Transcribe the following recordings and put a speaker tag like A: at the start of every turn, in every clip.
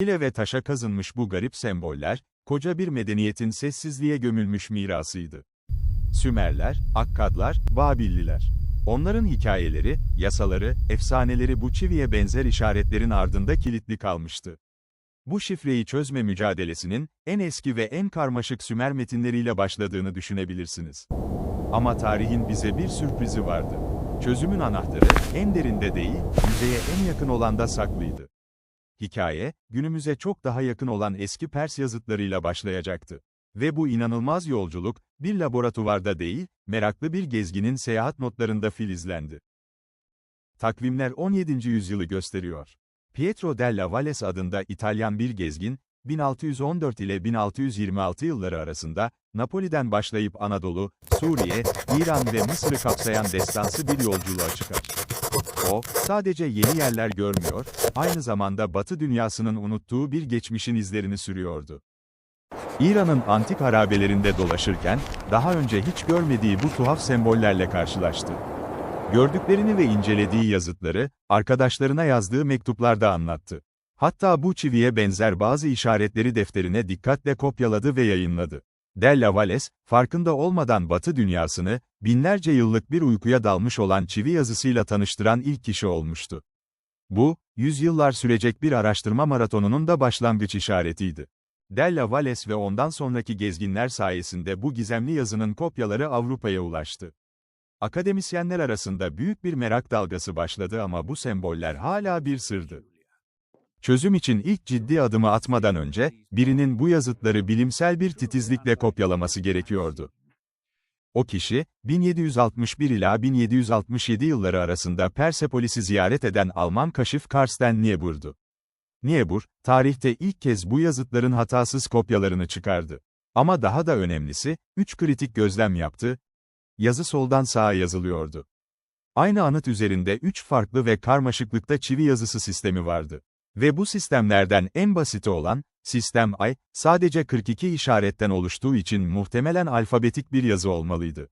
A: İle ve taşa kazınmış bu garip semboller, koca bir medeniyetin sessizliğe gömülmüş mirasıydı. Sümerler, Akkadlar, Babilliler. Onların hikayeleri, yasaları, efsaneleri bu çiviye benzer işaretlerin ardında kilitli kalmıştı. Bu şifreyi çözme mücadelesinin, en eski ve en karmaşık Sümer metinleriyle başladığını düşünebilirsiniz. Ama tarihin bize bir sürprizi vardı. Çözümün anahtarı, en derinde değil, yüzeye en yakın olanda saklıydı. Hikaye, günümüze çok daha yakın olan eski Pers yazıtlarıyla başlayacaktı. Ve bu inanılmaz yolculuk, bir laboratuvarda değil, meraklı bir gezginin seyahat notlarında filizlendi. Takvimler 17. yüzyılı gösteriyor. Pietro della Valles adında İtalyan bir gezgin, 1614 ile 1626 yılları arasında, Napoli'den başlayıp Anadolu, Suriye, İran ve Mısır'ı kapsayan destansı bir yolculuğa çıkar. O, sadece yeni yerler görmüyor, aynı zamanda Batı dünyasının unuttuğu bir geçmişin izlerini sürüyordu. İran'ın antik harabelerinde dolaşırken, daha önce hiç görmediği bu tuhaf sembollerle karşılaştı. Gördüklerini ve incelediği yazıtları, arkadaşlarına yazdığı mektuplarda anlattı. Hatta bu çiviye benzer bazı işaretleri defterine dikkatle kopyaladı ve yayınladı. Della Valles, farkında olmadan Batı dünyasını, binlerce yıllık bir uykuya dalmış olan çivi yazısıyla tanıştıran ilk kişi olmuştu. Bu, yüzyıllar sürecek bir araştırma maratonunun da başlangıç işaretiydi. Della Valles ve ondan sonraki gezginler sayesinde bu gizemli yazının kopyaları Avrupa'ya ulaştı. Akademisyenler arasında büyük bir merak dalgası başladı ama bu semboller hala bir sırdı. Çözüm için ilk ciddi adımı atmadan önce, birinin bu yazıtları bilimsel bir titizlikle kopyalaması gerekiyordu. O kişi, 1761 ila 1767 yılları arasında Persepolis'i ziyaret eden Alman kaşif Karsten Niebuhr'du. Niebuhr, tarihte ilk kez bu yazıtların hatasız kopyalarını çıkardı. Ama daha da önemlisi, üç kritik gözlem yaptı. Yazı soldan sağa yazılıyordu. Aynı anıt üzerinde üç farklı ve karmaşıklıkta çivi yazısı sistemi vardı. Ve bu sistemlerden en basiti olan, sistem I, sadece 42 işaretten oluştuğu için muhtemelen alfabetik bir yazı olmalıydı.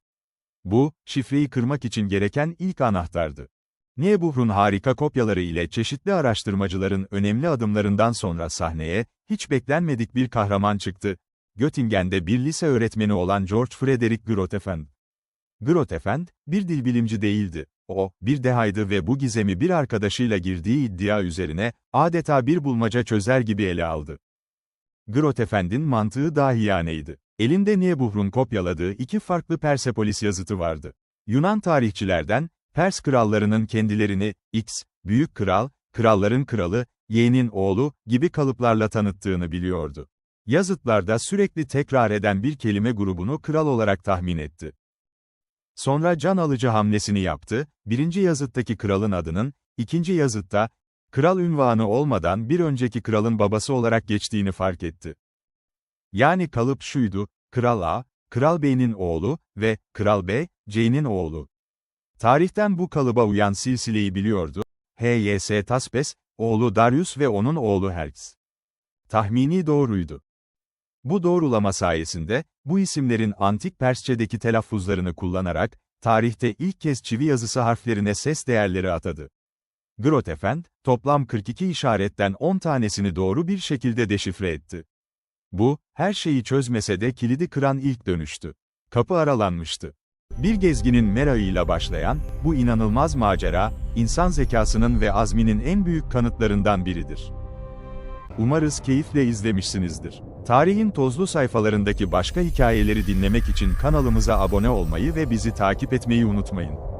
A: Bu, şifreyi kırmak için gereken ilk anahtardı. Niebuhr'un harika kopyaları ile çeşitli araştırmacıların önemli adımlarından sonra sahneye, hiç beklenmedik bir kahraman çıktı. Göttingen'de bir lise öğretmeni olan George Frederick Grotefend. Grotefend, bir dil bilimci değildi. O, bir dehaydı ve bu gizemi bir arkadaşıyla girdiği iddia üzerine, adeta bir bulmaca çözer gibi ele aldı. Grotefend'in mantığı dahiyaneydi. Elinde Niebuhr'un kopyaladığı iki farklı Persepolis yazıtı vardı. Yunan tarihçilerden, Pers krallarının kendilerini, X, Büyük Kral, Kralların Kralı, Y'nin oğlu, gibi kalıplarla tanıttığını biliyordu. Yazıtlarda sürekli tekrar eden bir kelime grubunu kral olarak tahmin etti. Sonra can alıcı hamlesini yaptı, birinci yazıttaki kralın adının, ikinci yazıtta, kral ünvanı olmadan bir önceki kralın babası olarak geçtiğini fark etti. Yani kalıp şuydu, Kral A, Kral B'nin oğlu ve Kral B, C'nin oğlu. Tarihten bu kalıba uyan silsileyi biliyordu, H.Y.S. Taspes, oğlu Darius ve onun oğlu Herks. Tahmini doğruydu. Bu doğrulama sayesinde, bu isimlerin antik Persçedeki telaffuzlarını kullanarak, tarihte ilk kez çivi yazısı harflerine ses değerleri atadı. Grotefend, toplam 42 işaretten 10 tanesini doğru bir şekilde deşifre etti. Bu, her şeyi çözmese de kilidi kıran ilk dönüştü. Kapı aralanmıştı. Bir gezginin merakıyla başlayan, bu inanılmaz macera, insan zekasının ve azminin en büyük kanıtlarından biridir. Umarız keyifle izlemişsinizdir. Tarihin tozlu sayfalarındaki başka hikayeleri dinlemek için kanalımıza abone olmayı ve bizi takip etmeyi unutmayın.